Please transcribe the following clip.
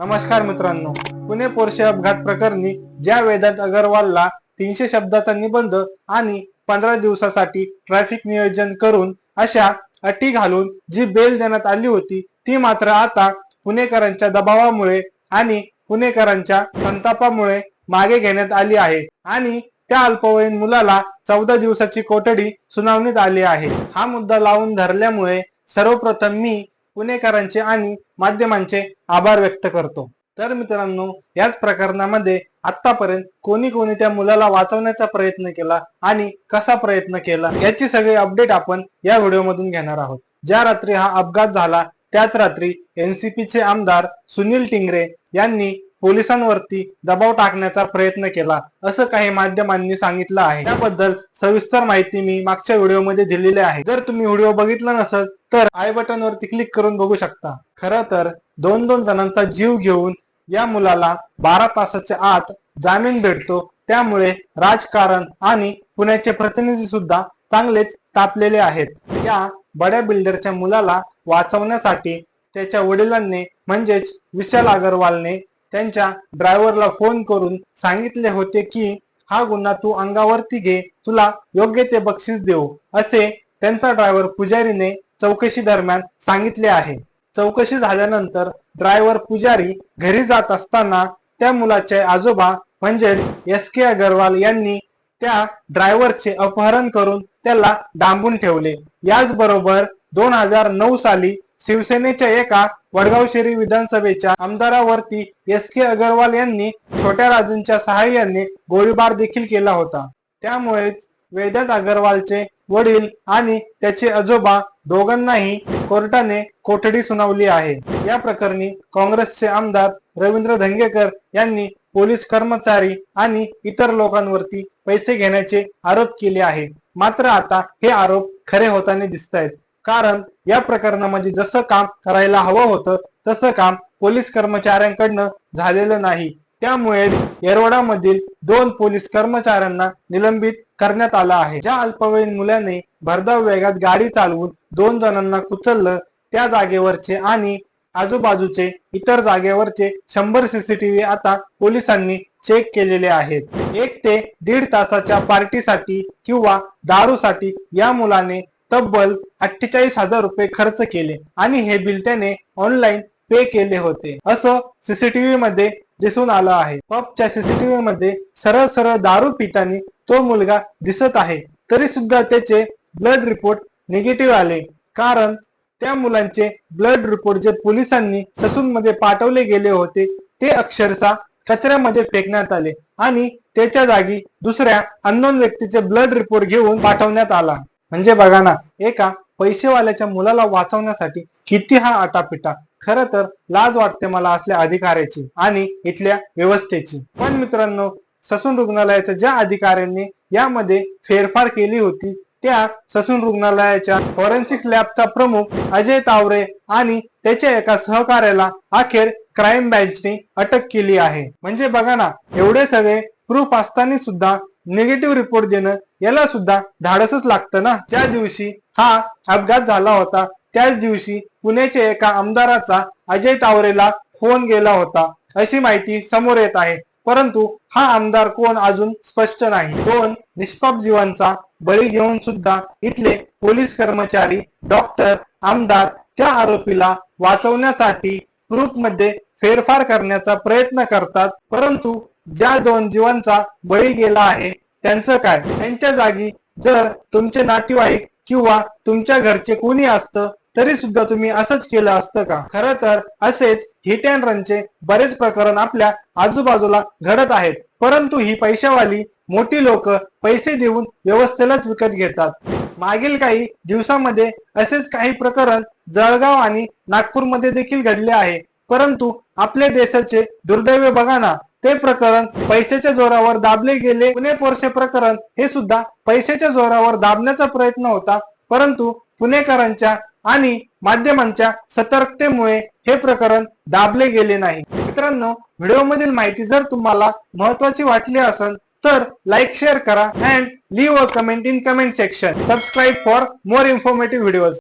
नमस्कार मित्रांनो. पुणे पोरशे अपघात प्रकरणी ज्या वेदांत अगरवालला तीनशे शब्दाचा निबंध आणि पंधरा दिवसासाठी ट्रॅफिक नियोजन करून अशा अटी घालून जी बेल देण्यात आली होती ती मात्र आता पुणेकरांच्या दबावामुळे आणि पुणेकरांच्या संतापामुळे मागे घेण्यात आली आहे आणि त्या अल्पवयीन मुलाला चौदा दिवसाची कोठडी सुनावण्यात आली आहे. हा मुद्दा लावून धरल्यामुळे सर्वप्रथम मी पुणेकरांचे आणि माध्यमांचे आभार व्यक्त करतो. तर मित्रांनो याच प्रकरणामध्ये आतापर्यंत कोणी कोणी त्या मुलाला वाचवण्याचा प्रयत्न केला आणि कसा प्रयत्न केला याची सगळी अपडेट आपण या व्हिडिओमधून घेणार आहोत. ज्या रात्री हा अपघात झाला त्याच रात्री एनसीपीचे आमदार सुनील टिंगरे यांनी पोलिसांवरती दबाव टाकण्याचा प्रयत्न केला असं काही माध्यमांनी सांगितलं आहे. त्याबद्दल सविस्तर माहिती मी मागच्या व्हिडिओमध्ये दिलेली आहे. जर तुम्ही व्हिडिओ बघितला नसेल तर आय बटन वरती क्लिक करून बघू शकता. खरं तर दोन दोन जणांचा जीव घेऊन या मुलाला बारा तासाच्या आत जामीन भेटतो. त्यामुळे राजकारण आणि पुण्याचे प्रतिनिधी सुद्धा चांगलेच तापलेले आहेत. या बड्या बिल्डरच्या मुलाला वाचवण्यासाठी त्याच्या वडिलांनी म्हणजेच विशाल अगरवालने त्यांच्या ड्रायव्हरला फोन करून सांगितले होते की हा गुन्हा तू अंगावरती घे तुला योग्य ते बक्षीस देऊ असे त्यांचा ड्रायव्हर पुजारीने चौकशी दरम्यान सांगितले आहे. चौकशी झाल्यानंतर ड्रायव्हर पुजारी घरी जात असताना त्या मुलाचे आजोबा म्हणजे एस के अगरवाल यांनी त्या ड्रायव्हरचे अपहरण करून त्याला डांबून ठेवले. याचबरोबर दोन हजार नऊ साली शिवसेनेच्या एका वडगाव शहरी विधानसभेच्या आमदारावरती एस के अगरवाल यांनी छोट्या राजूंच्या सहाय्याने गोळीबार देखील केला होता. त्यामुळेच वेदांत अगरवालचे वडील आणि त्याचे आजोबा दोघांनाही कोर्टाने कोठडी सुनावली आहे. या प्रकरणी काँग्रेसचे आमदार रवींद्र धंगेकर यांनी पोलीस कर्मचारी आणि इतर लोकांवरती पैसे घेण्याचे आरोप केले आहे मात्र आता हे आरोप खरे होताना दिसत आहेत कारण या प्रकरणामध्ये जसं काम करायला हवं होतं तसं काम पोलीस कर्मचाऱ्यांकडनं झालेलं नाही. त्यामुळे येरवडामधील दोन पोलीस कर्मचाऱ्यांना निलंबित करण्यात आलं आहे. ज्या अल्पवयीन मुलाने भरधाव वेगात गाडी चालवून दोन जणांना कुचललं त्या जागेवरचे आणि आजूबाजूचे इतर जागेवरचे शंभर सीसीटीव्ही आता पोलिसांनी चेक केलेले आहेत. एक ते दीड तासाच्या पार्टीसाठी किंवा दारूसाठी या मुलाने तब्बल अठ्ठेचाळीस हजार रुपये खर्च केले आणि हे बिल त्याने ऑनलाईन पे केले होते. असं सीसीटीव्ही मध्ये दिसून आलं आहे. पबच्या सीसीटीव्ही मध्ये सरळ सरळ दारू पितानी तो मुलगा दिसत आहे. तरी सुद्धा त्याचे ब्लड रिपोर्ट निगेटिव्ह आले. कारण त्या मुलांचे ब्लड रिपोर्ट जे पोलिसांनी ससून मध्ये पाठवले गेले होते ते अक्षरशः कचऱ्यामध्ये फेकण्यात आले आणि त्याच्या जागी दुसऱ्या अननोन व्यक्तीचे ब्लड रिपोर्ट घेऊन पाठवण्यात आला. म्हणजे बघा ना एका पैसेवाल्याच्या मुलाला वाचवण्यासाठी किती हा आटापिटा? खर तर लाज वाटते मला असल्या अधिकाऱ्याची आणि इथल्या व्यवस्थेची. पण मित्रांनो ससून रुग्णालयाच्या ज्या अधिकाऱ्यांनी यामध्ये फेरफार केली होती त्या ससून रुग्णालयाच्या फॉरेन्सिक लॅबचा प्रमुख अजय तावरे आणि त्याच्या एका सहकार्याला अखेर क्राईम ब्रँचने अटक केली आहे. म्हणजे बघा ना एवढे सगळे प्रूफ असताना सुद्धा निगेटिव्ह रिपोर्ट देणं याला सुद्धा धाडसच लागतं ना. ज्या दिवशी हा अपघात झाला होता त्याच दिवशी पुण्याच्या एका आमदाराचा अजय तावरेला फोन गेला होता. अशी माहिती समोर येत आहे. परंतु हा आमदार कोण अजून स्पष्ट नाही. दोन निष्पाप जीवांचा बळी घेऊन सुद्धा इथले पोलीस कर्मचारी डॉक्टर आमदार त्या आरोपीला वाचवण्यासाठी प्रूफमध्ये फेरफार करण्याचा प्रयत्न करतात. परंतु ज्या दोन जीवांचा बळी गेला आहे त्यांचं काय? त्यांच्या जागी जर तुमचे नातेवाईक किंवा तुमच्या घरचे कोणी असतं तरी सुद्धा तुम्ही असंच केलं असतं का? खर तर असेच हिट अँड रनचे बरेच प्रकरण आपल्या आजूबाजूला घडत आहेत. परंतु ही पैशावाली मोठी लोक पैसे देऊन व्यवस्थेलाच विकत घेतात. मागील काही दिवसामध्ये असेच काही प्रकरण जळगाव आणि नागपूरमध्ये देखील घडले आहे. परंतु आपल्या देशाचे दुर्दैव बघा ना ते प्रकरण पैशाच्या जोरावर दाबले गेले. पुणे पोरसे प्रकरण हे सुद्धा पैशाच्या जोरावर दाबण्याचा प्रयत्न होता. परंतु पुणेकरांच्या आणि माध्यमांच्या सतर्कतेमुळे हे प्रकरण दाबले गेले नाही. मित्रांनो व्हिडिओमधील माहिती जर तुम्हाला महत्वाची वाटली असेल तर लाईक शेअर करा and leave a comment in comment section subscribe for more informative videos